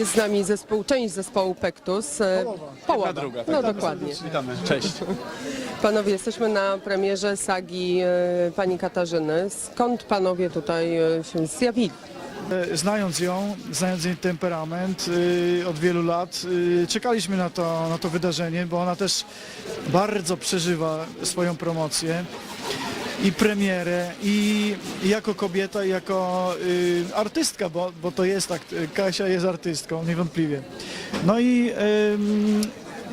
Jest z nami zespół, część zespołu Pektus. e, Połowa. Jedna druga, tak. No dokładnie. Witamy, cześć. Panowie, jesteśmy na premierze sagi e, pani Katarzyny. Skąd panowie tutaj e, się zjawili? Znając ją, znając jej temperament y, od wielu lat, y, czekaliśmy na to, na to wydarzenie, bo ona też bardzo przeżywa swoją promocję i premierę i jako kobieta, i jako y, artystka, bo, bo to jest tak, y, Kasia jest artystką, niewątpliwie. No i ym,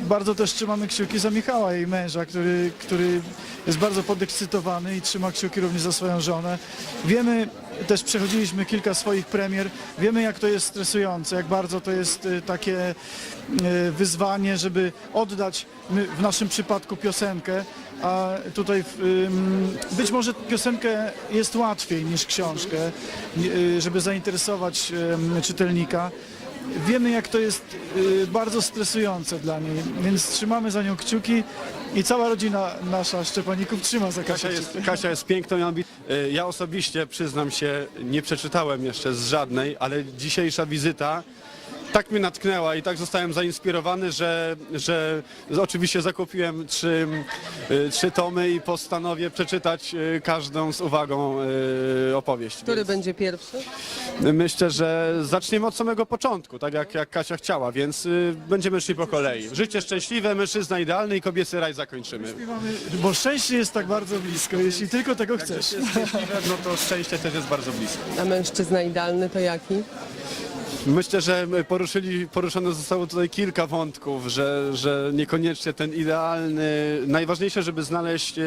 bardzo też trzymamy kciuki za Michała, jej męża, który, który jest bardzo podekscytowany i trzyma kciuki również za swoją żonę. Wiemy, też przechodziliśmy kilka swoich premier, wiemy jak to jest stresujące, jak bardzo to jest y, takie y, wyzwanie, żeby oddać w naszym przypadku piosenkę, a tutaj być może piosenkę jest łatwiej niż książkę, y, żeby zainteresować czytelnika. Wiemy, jak to jest y, bardzo stresujące dla niej, więc trzymamy za nią kciuki i cała rodzina nasza Szczepaników trzyma za Kasia Kasię. jest, Kasia jest piękną i ambitną. Ja osobiście, przyznam się, nie przeczytałem jeszcze z żadnej, ale dzisiejsza wizyta tak mnie natknęła i tak zostałem zainspirowany, że, że oczywiście zakupiłem trzy, y, trzy tomy i postanowię przeczytać y, każdą z uwagą y, opowieść. Który Więc będzie pierwszy? Myślę, że zaczniemy od samego początku, tak jak, jak Kasia chciała, więc będziemy szli po kolei. Życie szczęśliwe, mężczyzna idealny i kobiecy raj zakończymy. Bo szczęście jest tak bardzo blisko, jeśli tylko tego chcesz. jest szczęśliwe, no to szczęście też jest bardzo blisko. A mężczyzna idealny to jaki? Myślę, że poruszyli, poruszone zostało tutaj kilka wątków, że, że niekoniecznie ten idealny, najważniejsze, żeby znaleźć e,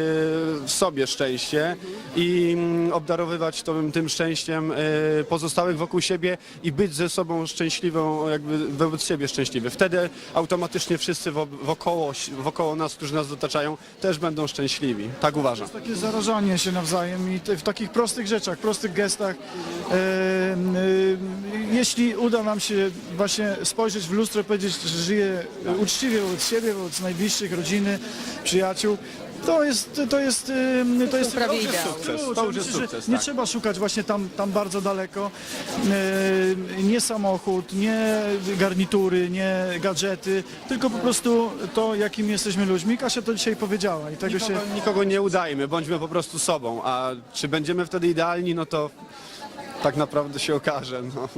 w sobie szczęście i mm, obdarowywać to, tym szczęściem e, pozostałych wokół siebie i być ze sobą szczęśliwą, jakby wobec siebie szczęśliwy. Wtedy automatycznie wszyscy wo- wokoło, wokoło nas, którzy nas otaczają, też będą szczęśliwi. Tak uważam. Takie zarażanie się nawzajem i w takich prostych rzeczach, prostych gestach. E, jeśli uda nam się właśnie spojrzeć w lustro i powiedzieć, że żyję uczciwie wobec siebie, wobec najbliższych, rodziny, przyjaciół, to jest, to jest, e, to jest to jest sukces. To już jest sukces, Nie tak. trzeba szukać właśnie tam, tam bardzo daleko. E, Nie samochód, nie garnitury, nie gadżety, tylko po prostu to, jakim jesteśmy ludźmi. Kasia to dzisiaj powiedziała i tego się... Nikogo, nikogo nie udajmy, bądźmy po prostu sobą, a czy będziemy wtedy idealni, no to tak naprawdę się okaże. No.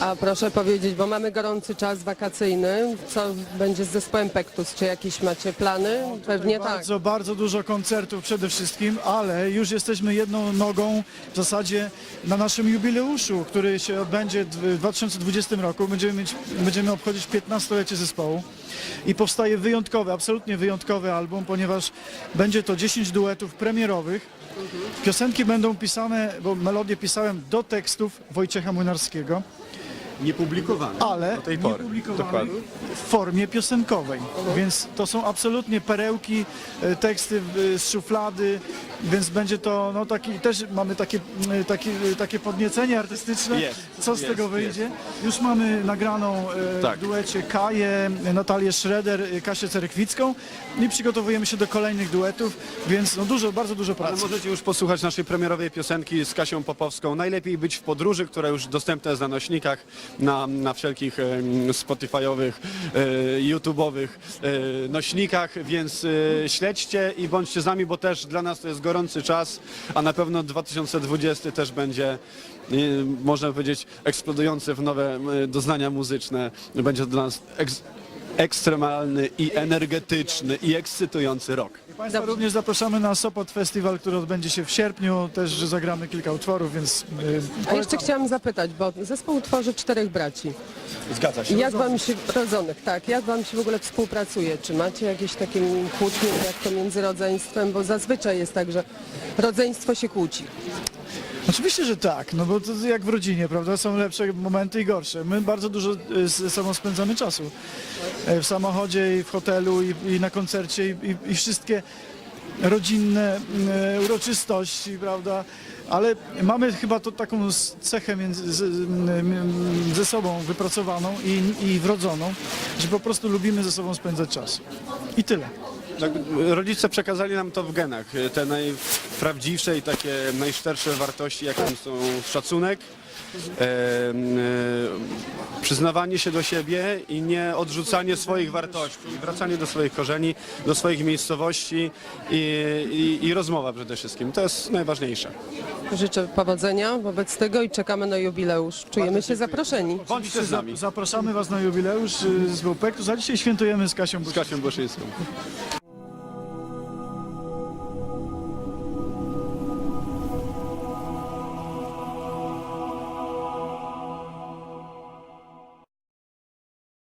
A proszę powiedzieć, bo mamy gorący czas wakacyjny. Co będzie z zespołem Pektus? Czy jakieś macie plany? Pewnie tak. Bardzo, bardzo dużo koncertów przede wszystkim, ale już jesteśmy jedną nogą w zasadzie na naszym jubileuszu, który się odbędzie w 2020 roku. Będziemy, mieć, będziemy obchodzić 15-lecie zespołu i powstaje wyjątkowy, absolutnie wyjątkowy album, ponieważ będzie to 10 duetów premierowych. Piosenki będą pisane, bo melodię pisałem do tekstów Wojciecha Młynarskiego, Niepublikowany ale do tej pory. niepublikowanych Dokładnie. w formie piosenkowej. Więc to są absolutnie perełki, e, teksty e, z szuflady, więc będzie to no taki też mamy takie, e, takie, e, takie podniecenie artystyczne. Jest, Co z jest, tego wyjdzie? Już mamy nagraną e, Tak. w duecie Kaję, Natalię Schroeder, e, Kasię Cerekwicką i przygotowujemy się do kolejnych duetów, więc no dużo, bardzo dużo Ale pracy. możecie już posłuchać naszej premierowej piosenki z Kasią Popowską. Najlepiej być w podróży, która już dostępna jest na nośnikach, na, na wszelkich Spotify'owych, e, YouTube'owych e, nośnikach, więc e, śledźcie i bądźcie z nami, bo też dla nas to jest gorący czas, a na pewno 2020 też będzie można powiedzieć, eksplodujący w nowe doznania muzyczne. Będzie dla nas eks- ekstremalny i energetyczny i ekscytujący rok. Państwa Dobrze. również zapraszamy na Sopot Festival, który odbędzie się w sierpniu, też że zagramy kilka utworów, więc e, A jeszcze chciałam zapytać, bo zespół tworzy czterech braci. Zgadza się. Jak wam się, rodzonych, tak, jak wam się w ogóle współpracuje? Czy macie jakieś takie kłótnie, jak to między rodzeństwem? Bo zazwyczaj jest tak, że rodzeństwo się kłóci. Oczywiście, że tak, no bo to jak w rodzinie, prawda? Są lepsze momenty i gorsze. My bardzo dużo ze sobą spędzamy czasu. E, W samochodzie i w hotelu i, i na koncercie i, i, wszystkie rodzinne e, uroczystości, prawda? Ale mamy chyba to taką cechę między, z, ze sobą wypracowaną i, i wrodzoną, że po prostu lubimy ze sobą spędzać czas. I tyle. Tak, rodzice przekazali nam to w genach. Te naj, najprawdziwsze i takie najszczersze wartości, jaką są szacunek, e, e, przyznawanie się do siebie i nie odrzucanie swoich wartości, wracanie do swoich korzeni, do swoich miejscowości i, i, i rozmowa przede wszystkim. To jest najważniejsze. Życzę powodzenia wobec tego i czekamy na jubileusz. Czujemy się zaproszeni. Bądźcie z nami. Zapraszamy Was na jubileusz y, z WPEK. Za dzisiaj świętujemy z Kasią Z. Kasią Błyszyńską.